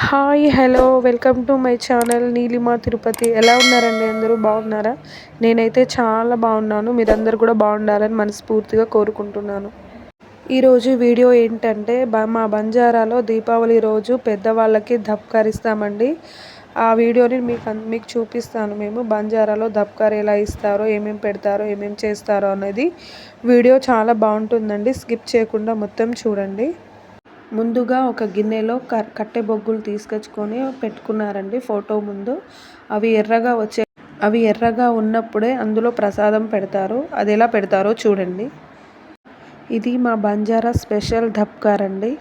Hi hello welcome to my channel Neelima Tirupati. ఎలా ఉన్నారండి అందరూ? బాగున్నారా? నేనైతే చాలా బాగున్నాను. మీరందరూ కూడా బాగుండాలని మనస్ఫూర్తిగా కోరుకుంటున్నాను. ఈరోజు వీడియో ఏంటంటే మా బంజారాలో దీపావళి రోజు పెద్దవాళ్ళకి ధప్కరిస్తామండి ఆ వీడియోని మీకు మీకు చూపిస్తాను మేము. బంజారాలో ధప్కార్ ఎలా ఇస్తారో ఏమేమి పెడతారో ఏమేమి చేస్తారో అనేది వీడియో చాలా బాగుంటుందండి. స్కిప్ చేయకుండా మొత్తం చూడండి. ముందుగా ఒక గిన్నెలో క కట్టె బొగ్గులు తీసుకొచ్చుకొని పెట్టుకున్నారండి ఫోటో ముందు. అవి ఎర్రగా వచ్చే అవి ఎర్రగా ఉన్నప్పుడే అందులో ప్రసాదం పెడతారు. అది ఎలా పెడతారో చూడండి. ఇది మా బంజారా స్పెషల్ ధప్కార్ అండి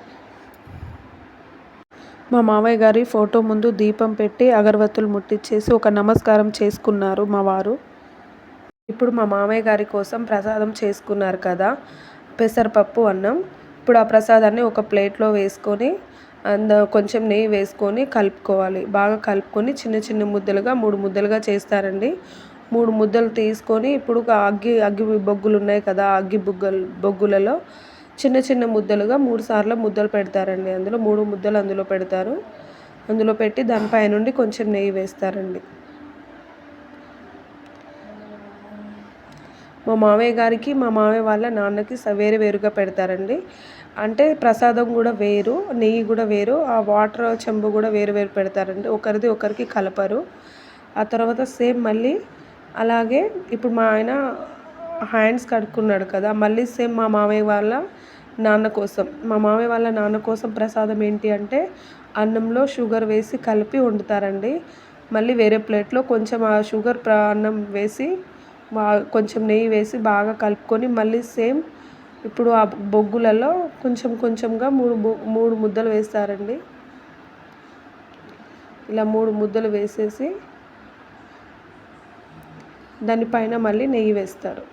మా మామయ్య గారి ఫోటో ముందు దీపం పెట్టి అగరవత్తులు ముట్టించేసి ఒక నమస్కారం చేసుకున్నారు మా వారు. ఇప్పుడు మా మామయ్య గారి కోసం ప్రసాదం చేసుకున్నారు కదా. పెసరపప్పు అన్నం. ఇప్పుడు ఆ ప్రసాదాన్ని ఒక ప్లేట్లో వేసుకొని అంద కొంచెం నెయ్యి వేసుకొని కలుపుకోవాలి. బాగా కలుపుకొని చిన్న చిన్న ముద్దలుగా మూడు ముద్దలుగా చేస్తారండి. మూడు ముద్దలు తీసుకొని ఇప్పుడు అగ్గి అగ్గి బొగ్గులు ఉన్నాయి కదా అగ్గి బొగ్గలు బొగ్గులలో చిన్న చిన్న ముద్దలుగా మూడు సార్లు ముద్దలు పెడతారండి. అందులో మూడు ముద్దలు అందులో పెడతారు. అందులో పెట్టి దానిపై నుండి కొంచెం నెయ్యి వేస్తారండి. మా మామయ్య గారికి మా మామయ్య వాళ్ళ నాన్నకి వేరు వేరుగా పెడతారండి. అంటే ప్రసాదం కూడా వేరు నెయ్యి కూడా వేరు ఆ వాటర్ చెంబు కూడా వేరు వేరు పెడతారండి. ఒకరిది ఒకరికి కలపరు. ఆ తర్వాత సేమ్ మళ్ళీ అలాగే ఇప్పుడు మా ఆయన హ్యాండ్స్ కడుక్కున్నాడు కదా మళ్ళీ సేమ్ మా మామయ్య వాళ్ళ నాన్న కోసం. మా మామయ్య వాళ్ళ నాన్న కోసం ప్రసాదం ఏంటి అంటే అన్నంలో షుగర్ వేసి కలిపి వండుతారండి. మళ్ళీ వేరే ప్లేట్లో కొంచెం ఆ షుగర్ ప్ర అన్నం వేసి బాగా కొంచెం నెయ్యి వేసి బాగా కలుపుకొని మళ్ళీ సేమ్ ఇప్పుడు ఆ బొగ్గులలో కొంచెం కొంచెంగా మూడు మూడు ముద్దలు వేస్తారండి. ఇలా మూడు ముద్దలు వేసేసి దానిపైన మళ్ళీ నెయ్యి వేస్తారు.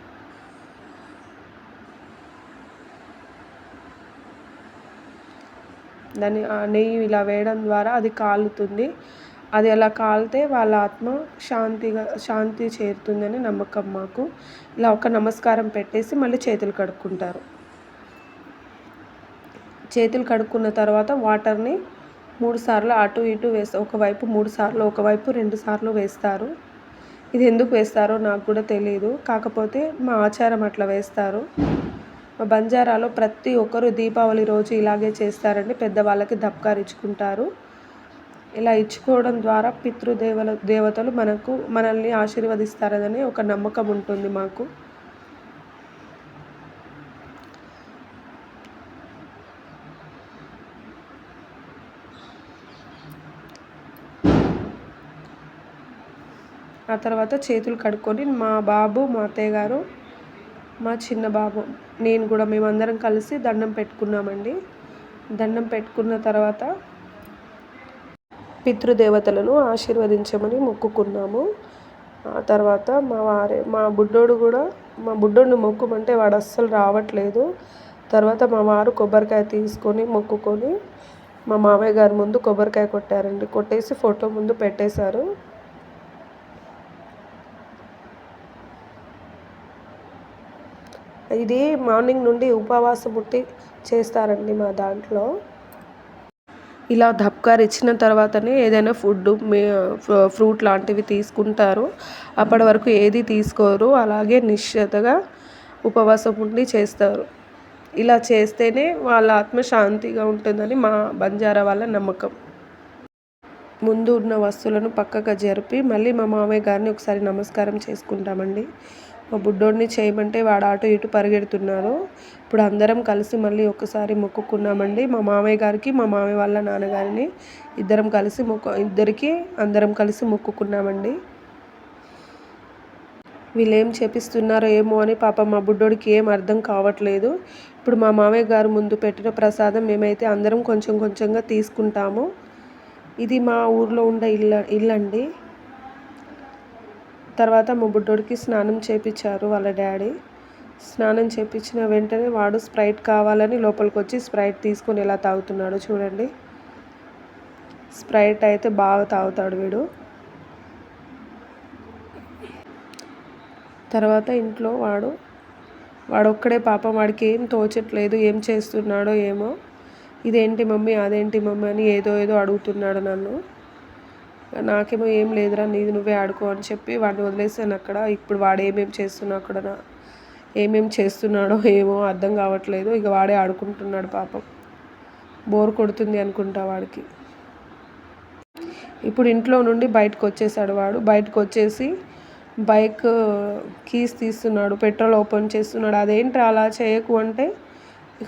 దాన్ని ఆ నెయ్యి ఇలా వేయడం ద్వారా అది కాలుతుంది. అది అలా కాలితే వాళ్ళ ఆత్మ శాంతిగా శాంతి చేరుతుందని నమ్మకం మాకు. ఇలా ఒక నమస్కారం పెట్టేసి మళ్ళీ చేతులు కడుక్కుంటారు. చేతులు కడుక్కున్న తర్వాత వాటర్ని మూడు సార్లు అటు ఇటు వేస్తారు ఒకవైపు మూడు సార్లు ఒకవైపు రెండు సార్లు వేస్తారు. ఇది ఎందుకు వేస్తారో నాకు కూడా తెలియదు కాకపోతే మా ఆచారం అట్లా వేస్తారు. మా బంజారాలో ప్రతి ఒక్కరు దీపావళి రోజు ఇలాగే చేస్తారండి పెద్దవాళ్ళకి దప్కారిచ్చుకుంటారు ఇలా ఇచ్చుకోవడం ద్వారా పితృదేవల దేవతలు మనకు మనల్ని ఆశీర్వదిస్తారని ఒక నమ్మకం ఉంటుంది మాకు. ఆ తర్వాత చేతులు కడుక్కొని మా బాబు మా అత్తయ్య గారు మా చిన్న బాబు నేను కూడా మేమందరం కలిసి దండం పెట్టుకున్నామండి. దండం పెట్టుకున్న తర్వాత పితృదేవతలను ఆశీర్వదించమని మొక్కుకున్నాము. ఆ తర్వాత మా వారే మా బుడ్డోడు కూడా మా బుడ్డోడిని మొక్కుమంటే వాడు అస్సలు రావట్లేదు. తర్వాత మా వారు కొబ్బరికాయ తీసుకొని మొక్కుకొని మా మామయ్య గారి ముందు కొబ్బరికాయ కొట్టారండి. కొట్టేసి ఫోటో ముందు పెట్టేశారు. ఇది మార్నింగ్ నుండి ఉపవాసం ముట్టి చేస్తారండి మా దాంట్లో. ఇలా ధప్కార్ ఇచ్చిన తర్వాతనే ఏదైనా ఫుడ్ ఫ్రూట్ లాంటివి తీసుకుంటారు. అప్పటి వరకు ఏది తీసుకోరు. అలాగే నిశ్చతగా ఉపవాసం ఉండి చేస్తారు. ఇలా చేస్తేనే వాళ్ళ ఆత్మ శాంతిగా ఉంటుందని మా బంజారా వాళ్ళ నమ్మకం. ముందు ఉన్న వస్తువులను పక్కగా జరిపి మళ్ళీ మా మామయ్య గారిని ఒకసారి నమస్కారం చేసుకుంటామండి. మా బుడ్డోడిని చేయమంటే వాడు అటు ఇటు పరిగెడుతున్నారు. ఇప్పుడు అందరం కలిసి మళ్ళీ ఒకసారి మొక్కుకున్నామండి. మా మామయ్య గారికి మా మామయ్య వాళ్ళ నాన్నగారిని ఇద్దరం కలిసి మొక్కు ఇద్దరికి అందరం కలిసి మొక్కుకున్నామండి. వీళ్ళు ఏం చేపిస్తున్నారో ఏమో అని పాప మా బుడ్డోడికి ఏం అర్థం కావట్లేదు. ఇప్పుడు మా మామయ్య గారు ముందు పెట్టిన ప్రసాదం మేమైతే అందరం కొంచెం కొంచెంగా తీసుకుంటాము. ఇది మా ఊర్లో ఉండే ఇల్లు ఇల్లండి. తర్వాత మా బుడ్డోడికి స్నానం చేయించారు వాళ్ళ డాడీ. స్నానం చేయించిన వెంటనే వాడు స్ప్రైట్ కావాలని లోపలికి వచ్చి స్ప్రైట్ తీసుకొని ఎలా తాగుతున్నాడో చూడండి. స్ప్రైట్ అయితే బాగా తాగుతాడు వీడు. తర్వాత ఇంట్లో వాడు వాడు ఒక్కడే పాపం వాడికి ఏం తోచట్లేదు ఏం చేస్తున్నాడో ఏమో. ఇదేంటి మమ్మీ అదేంటి మమ్మీ అని ఏదో ఏదో అడుగుతున్నాడు నన్ను. నాకేమో ఏం లేదురా నీది నువ్వే ఆడుకో అని చెప్పి వాడిని వదిలేసాను అక్కడ. ఇప్పుడు వాడు ఏమేమి చేస్తున్నా అక్కడ ఏమేమి చేస్తున్నాడో ఏమో అర్థం కావట్లేదు. ఇక వాడే ఆడుకుంటున్నాడు పాపం. బోర్ కొడుతుంది అనుకుంటా వాడికి. ఇప్పుడు ఇంట్లో నుండి బయటకు వచ్చేసాడు వాడు. బయటకు వచ్చేసి బైక్ కీస్ తీస్తున్నాడు పెట్రోల్ ఓపెన్ చేస్తున్నాడు. అదేంటి అలా చేయకు అంటే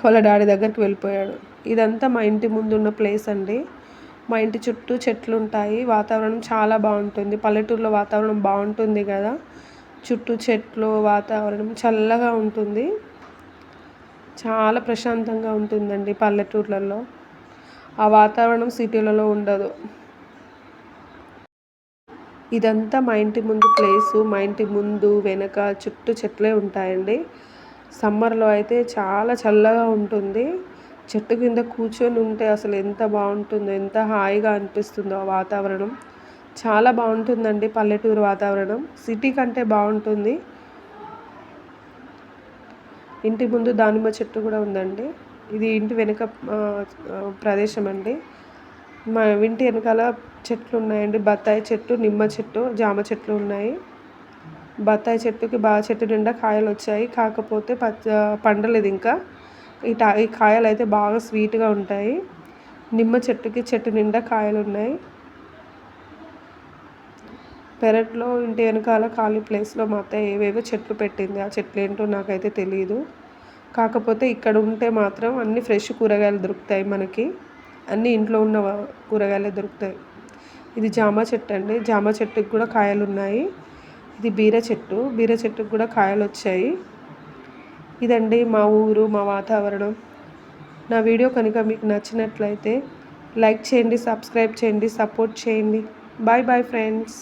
వాళ్ళ డాడీ దగ్గరికి వెళ్ళిపోయాడు. ఇదంతా మా ఇంటి ముందు ఉన్న ప్లేస్ అండి. మా ఇంటి చుట్టూ చెట్లు ఉంటాయి వాతావరణం చాలా బాగుంటుంది. పల్లెటూరులో వాతావరణం బాగుంటుంది కదా. చుట్టూ చెట్లు వాతావరణం చల్లగా ఉంటుంది. చాలా ప్రశాంతంగా ఉంటుందండి పల్లెటూర్లలో. ఆ వాతావరణం సిటీలలో ఉండదు. ఇదంతా మా ఇంటి ముందు ప్లేసు. మా ఇంటి ముందు వెనక చుట్టూ చెట్లే ఉంటాయండి. సమ్మర్లో అయితే చాలా చల్లగా ఉంటుంది. చెట్టు కింద కూర్చొని ఉంటే అసలు ఎంత బాగుంటుందో ఎంత హాయిగా అనిపిస్తుందో ఆ వాతావరణం. చాలా బాగుంటుందండి పల్లెటూరు వాతావరణం. సిటీ కంటే బాగుంటుంది. ఇంటి ముందు దానిమ్మ చెట్టు కూడా ఉందండి. ఇది ఇంటి వెనుక ప్రదేశం అండి. మా ఇంటి వెనకాల చెట్లు ఉన్నాయండి. బత్తాయి చెట్టు నిమ్మ చెట్టు జామ చెట్లు ఉన్నాయి. బత్తాయి చెట్టుకి బాగా చెట్టు నిండా కాయలు వచ్చాయి. కాకపోతే పచ్చ పండలేదు ఇంకా. ఈ టా ఈ కాయలు అయితే బాగా స్వీట్గా ఉంటాయి. నిమ్మ చెట్టుకి చెట్టు నిండా కాయలు ఉన్నాయి పెరట్లో ఇంటి వెనకాల ఖాళీ ప్లేస్లో మా అత్తయ్య ఏవేవో చెట్లు పెట్టింది. ఆ చెట్లు ఏంటో నాకైతే తెలియదు కాకపోతే ఇక్కడ ఉంటే మాత్రం అన్ని ఫ్రెష్ కూరగాయలు దొరుకుతాయి మనకి. అన్నీ ఇంట్లో ఉన్న కూరగాయలే దొరుకుతాయి. ఇది జామ చెట్టు అండి. జామ చెట్టుకి కూడా కాయలు ఉన్నాయి ఇది బీర చెట్టు. బీర చెట్టుకు కూడా కాయలు వచ్చాయి ఇదండి మా ఊరు మా వాతావరణం. నా వీడియో కనుక మీకు నచ్చినట్లయితే లైక్ చేయండి సబ్స్క్రైబ్ చేయండి సపోర్ట్ చేయండి. Bye bye friends.